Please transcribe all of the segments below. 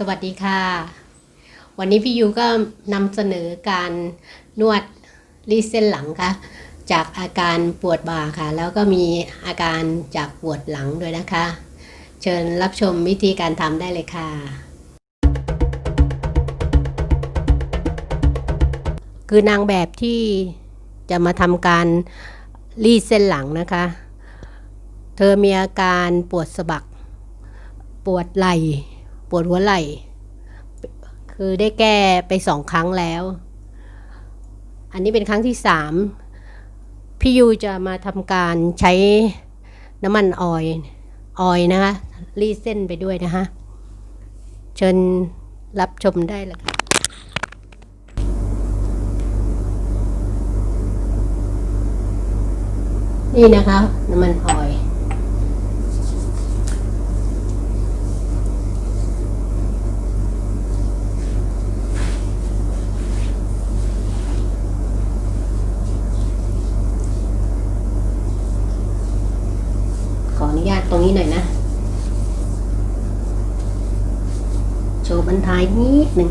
สวัสดีค่ะ วันนี้พี่ยูก็นำเสนอการนวดรีเส้นหลังค่ะ จากอาการปวดบ่าค่ะ แล้วก็มีอาการจากปวดหลังด้วยนะคะ เชิญรับชมวิธีการทำได้เลยค่ะ คือนางแบบที่จะมาทำการรีเส้นหลังนะคะ เธอมีอาการปวดสะบัก ปวดไหล่ ปวดหัวไหล่ คือได้แก้ไปสองครั้งแล้ว อันนี้เป็นครั้งที่สามพี่ยูจะมาทำการใช้น้ำมันออยออยนะคะรีดเส้นไปด้วยนะคะเชิญรับชมได้เลยค่ะนี่นะคะ น้ำมันออย ตรงนี้หน่อยนะ โชว์บรรทายนิดหนึ่ง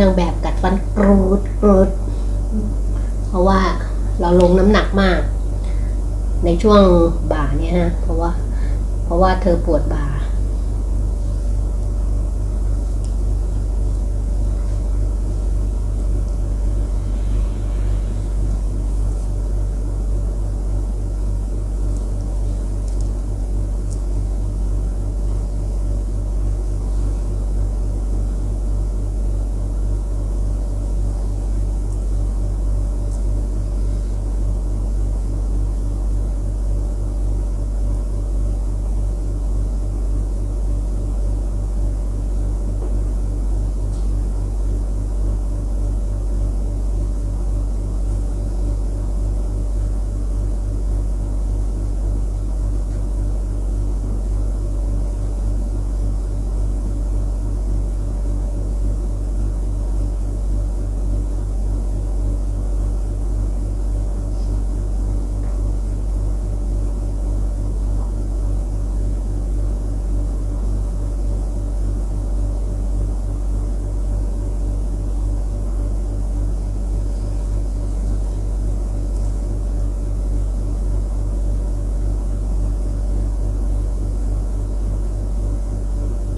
นางแบบกัดฟันกรูดกรูดเพราะว่าเราลงน้ำหนักมาก ในช่วงบ่าเนี่ยฮะเพราะว่าเพราะว่าเธอปวดบ่า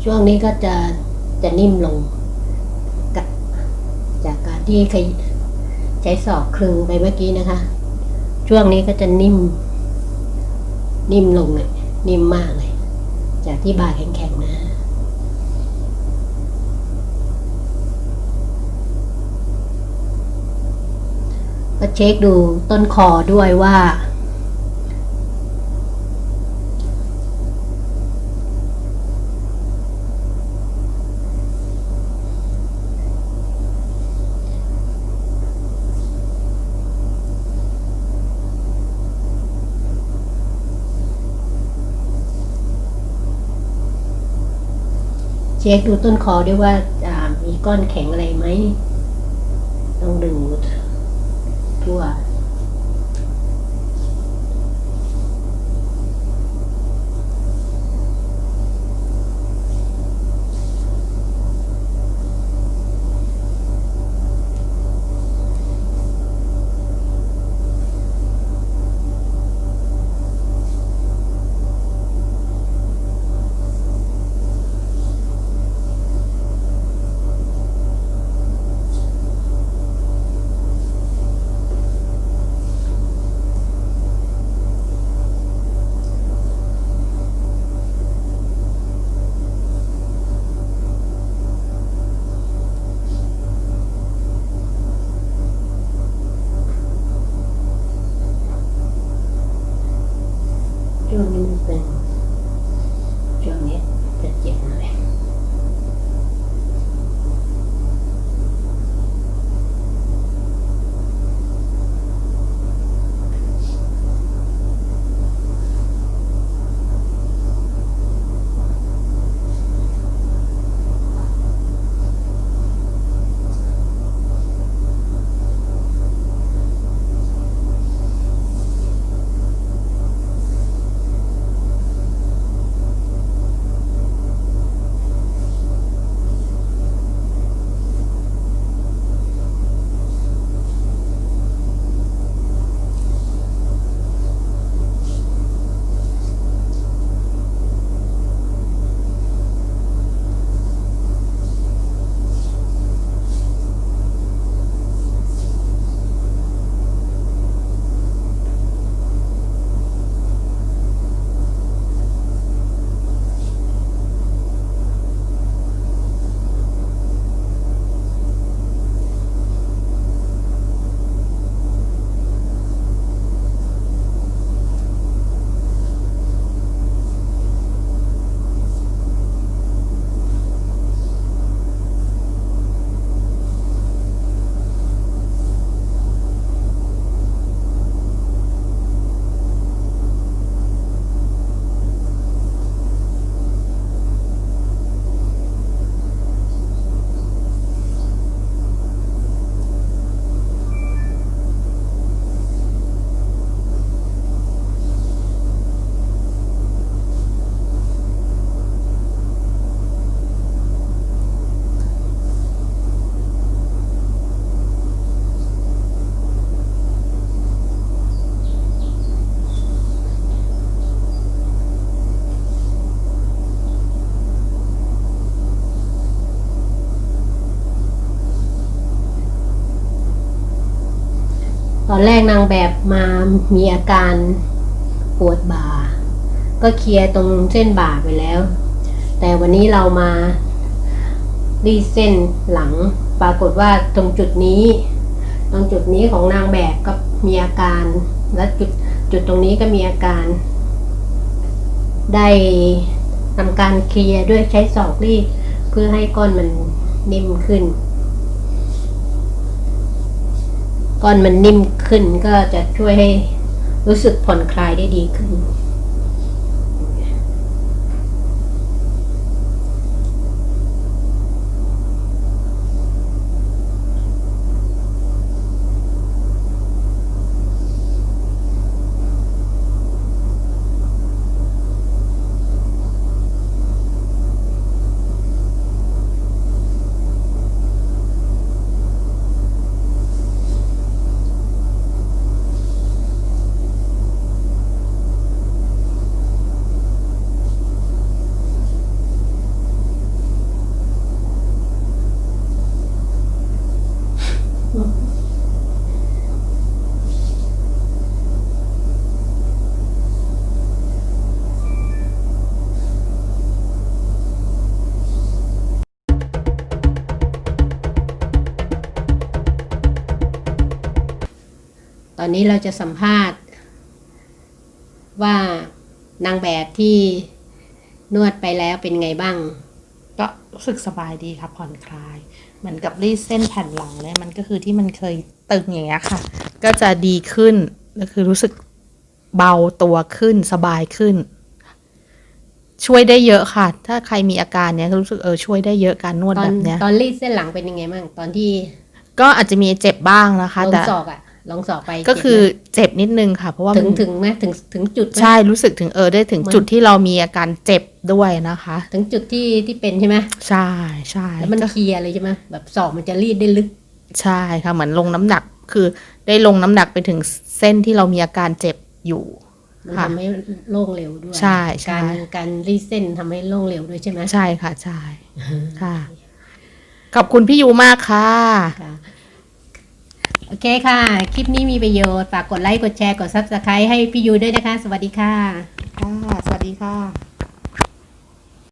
ช่วงนี้ก็จะจะนิ่มลงกับจากการที่เคยใช้ศอกคลึงไปเมื่อกี้นะคะ ช่วงนี้ก็จะนิ่ม นิ่มลงเลยนิ่มมากเลย จากที่บาแข็งๆนะก็เช็คดูต้นคอด้วยว่า เช็คดูต้นคอด้วยว่าามีก้อนแข็งอะไรไหมต้องดูทั่ว อนแรกนางแบบมามีอาการปวดบ่า ก็เคลียร์ตรงเส้นบ่าไปแล้ว แต่วันนี้เรามารีเส้นหลังปรากฏว่าตรงจุดนี้ ตรงจุดนี้ของนางแบบก็มีอาการ และจุดจุดตรงนี้ก็มีอาการ ได้ทำการเคลียร์ด้วยใช้ศอกรีดเพื่อให้ก้อนมันนิ่มขึ้น ก้อนมันนิ่มขึ้นก็จะช่วยให้รู้สึกผ่อนคลายได้ดีขึ้น อนนี้เราจะสัมภาษณ์ ว่านางแบบที่นวดไปแล้วเป็นไงบ้าง ก็รู้สึกสบายดีครับผ่อนคลาย เหมือนกับรีดเส้นแผ่นหลังเลยมันก็คือที่มันเคยตึงอย่างเงี้ยค่ะ ก็จะดีขึ้นก็คือรู้สึกเบาตัวขึ้นสบายขึ้น ช่วยได้เยอะค่ะ ถ้าใครมีอาการเนี้ยก็รู้สึกเออช่วยได้เยอะการนวดตอนแบบเนี้ยตอนรีดเส้นหลังเป็นยังไงบ้างตอนที่ ก็อาจจะมีเจ็บบ้างนะคะลงแต่ศอกอะ ลงศอกไปก็คือเจ็บไหมเจ็บนิดนึงค่ะ เพราะว่าถึงมันถึงไหมถึงถึงจุดไหมใช่รู้สึกถึงเออได้ถึงมันจุดที่เรามีอาการเจ็บด้วยนะคะ ถึงจุดที่ที่เป็นใช่ไหมใช่ใช่แล้วมันก็เคลียร์เลยใช่ไหมแบบศอกมันจะรีดได้ลึก ใช่ค่ะเหมือนลงน้ำหนักคือได้ลงน้ำหนักไปถึงเส้นที่เรามีอาการเจ็บอยู่มันค่ะทำให้โล่งเร็วด้วย ใช่ใช่การการรีดเส้นทำให้โล่งเร็วด้วยใช่ไหมใช่ค่ะใช่ค่ะขอบคุณพี่ยูมากค่ะค่ะ โอเคค่ะ คลิปนี้มีประโยชน์ ฝากกดไลค์ กดแชร์ กด Subscribe ให้พี่ยูด้วยนะคะ สวัสดีค่ะ ค่ะ สวัสดีค่ะ